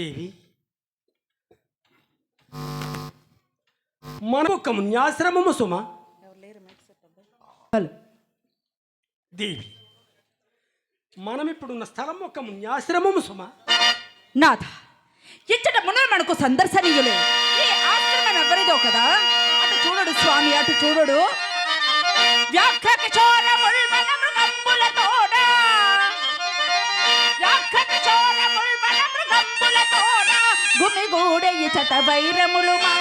దేవి? మన ఒక సుమ. హలో. దేవి మనం ఇప్పుడున్న స్థలం ఒక న్యాశ్రమము సుమ. నాథ ఇచ్చట మునులు మనకు సందర్శనీయులే. ఈ ఆశ్రమం ఎవరిదో కదా? అటు చూడడు స్వామి అటు చూడడు. వ్యాఘ్ర కిశోరముల్ ముల్మల మృగంబులతోడ. వ్యాఘ్ర కిశోరముల్ మన ముల్మల గుమిగూడ ఇచట వైరములు మా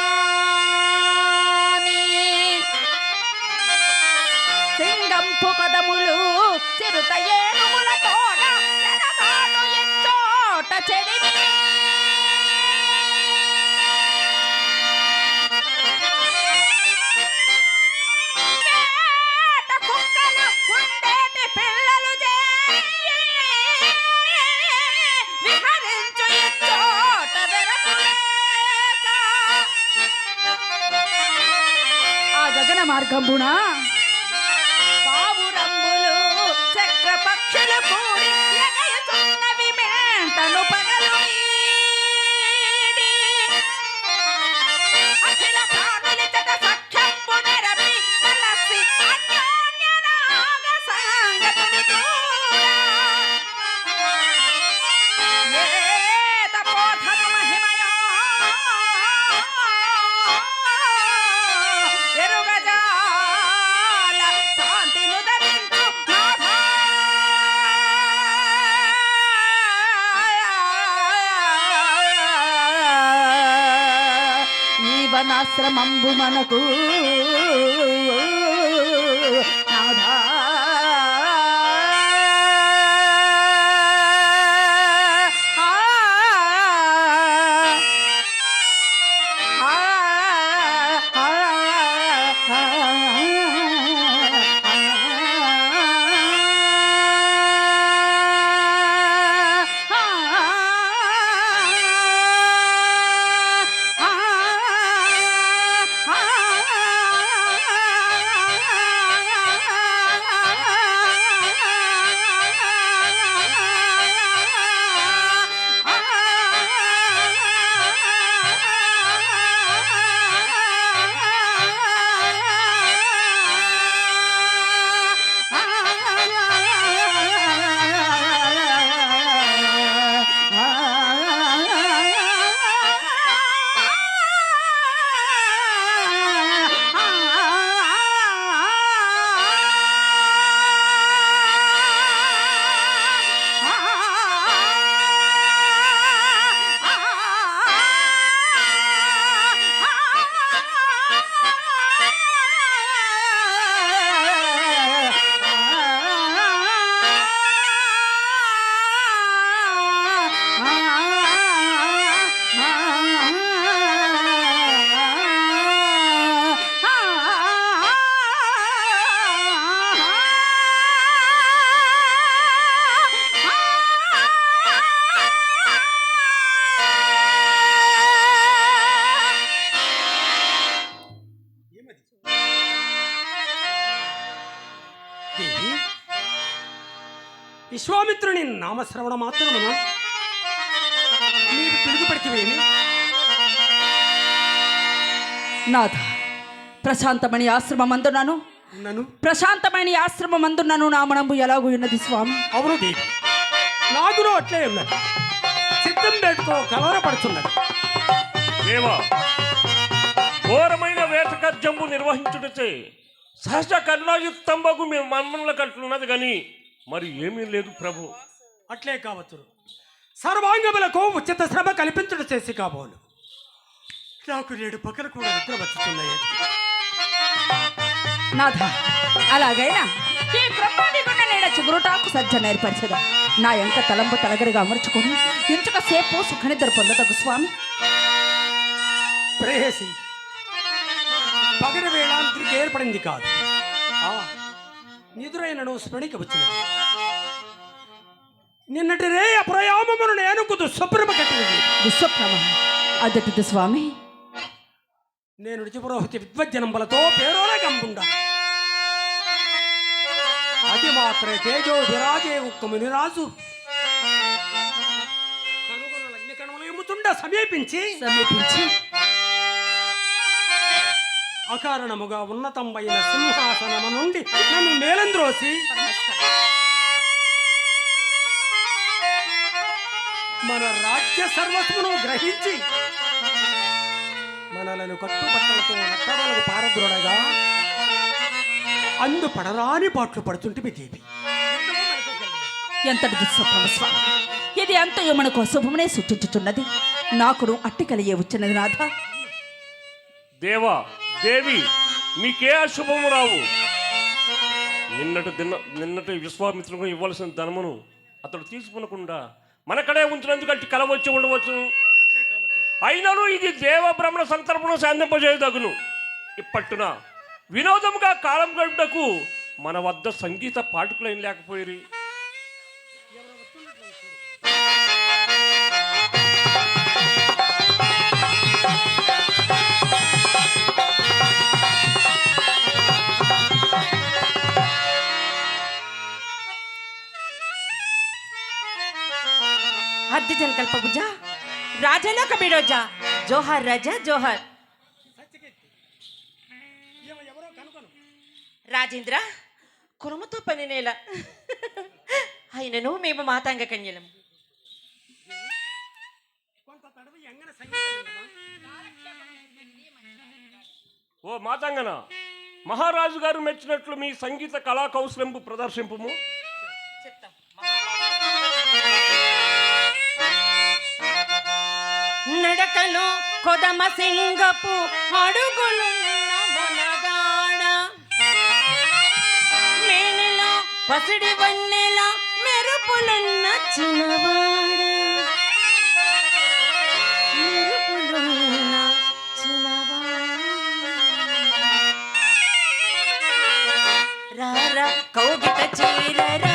గగన మార్గంబున చక్ర పక్షులు కూడి ఎగయుచున్నవి మేంటను పగలు వీడి. ఆశ్రమంబు మనకు. నాథా విశ్వామిత్రుని నామశ్రవణ మాత్రమున నీవు తిరుగుపడితేవేమి నాథ ప్రశాంతమణి ఆశ్రమం అందున్నాను నన్ను? ప్రశాంతమైన ఆశ్రమం అందున్నాను నా మనము ఎలాగూ ఉన్నది స్వామి? అవును దేవి నాగును అట్లే ఉన్నది. సిద్ధం పెట్టుకో కలవరపడుతున్నది దేవా ఘోరమైన వేటకర్జంబు నిర్వహించుటచే సహజ కరుణాయుక్తంబగు మేము మన్మనుల కట్టున్నది కానీ మరి ఏమీ లేదు ప్రభు. అట్లే కావచ్చును సర్వాంగములకు ఉచిత శ్రమ కల్పించుట చేసి కాబోలు. నాకు నేడు పక్కన కూడా నిద్ర వచ్చుతున్నాయి నాథ అలాగైనా ఈ నీడ చిగురుటాకు సజ్జ నేర్పరచదు? నా ఎంక తలంపు తలగరిగా అమర్చుకొని ఇంచుక సేపు సుఖనిద్ర పొందతగు స్వామి. ప్రేయసి పగల వేళ తిరిగి ఏర్పడింది కాదు. నిదురైనను స్మరణిక వచ్చినది. నిన్నటి రే అప్రయామమును నేను కుదు శుభ్రమ కట్టినది. దుస్వప్నమా? అదటిది స్వామి? నేను నిజపురోహితి విద్వజ్జనంబలతో పేరోల గంపుండ అది మాత్రే తేజో విరాజే ఉక్క మునిరాజు కనుగొన లగ్న కణములు ఎమ్ముచున్న సమీపించి. సమీపించి అకారణముగా ఉన్నతమైన సింహాసనము నుండి నన్ను నేలంద్రోసి మన రాజ్య సర్వస్వమును గ్రహించి మనలను కట్టుబట్టలతో నట్టడలకు పారద్రోడగా అందు పడరాని పాటలు పడుతుంటే దేవి. ఎంతటి దుస్వప్నము స్వామి? ఇది అంతయో మనకు అశుభమునే సూచించుచున్నది. నాకును అట్టి కలిగే వచ్చినది నాథ దేవా దేవి మీకే అశుభము రావు. నిన్నటి దిన నిన్నటి విశ్వామిత్రులకు ఇవ్వాల్సిన ధనమును అతడు తీసుకునకుండా మనకడే ఉంచినందుకు అట్టి కలవచ్చు ఉండవచ్చు. అయినను ఇది దేవ బ్రహ్మణ సంతర్పణ సాధింపజేయదగును. ఇప్పట్టున వినోదముగా కాలం గడుపుటకు మన వద్ద సంగీత పాఠకులైన లేకపోయి హద్ది జనకల్ప భుజ రాజలోక జోహార్ రాజా జోహార్. రాజేంద్ర కురముతో పని నేల. అయినను మేము మాతాంగ కన్యలం. ఓ మాతంగన మహారాజు గారు మెచ్చినట్లు మీ సంగీత కళా కౌశలంపు ప్రదర్శింపుము. కొదమ సింగపు అడుగులున్న మొనగాడ మేనెలో పసిడి వన్నెల మెరుపులున్న చిన్నవాడ మెరుపులున్న చిన్నవాడ రారా కౌగిట చీరరా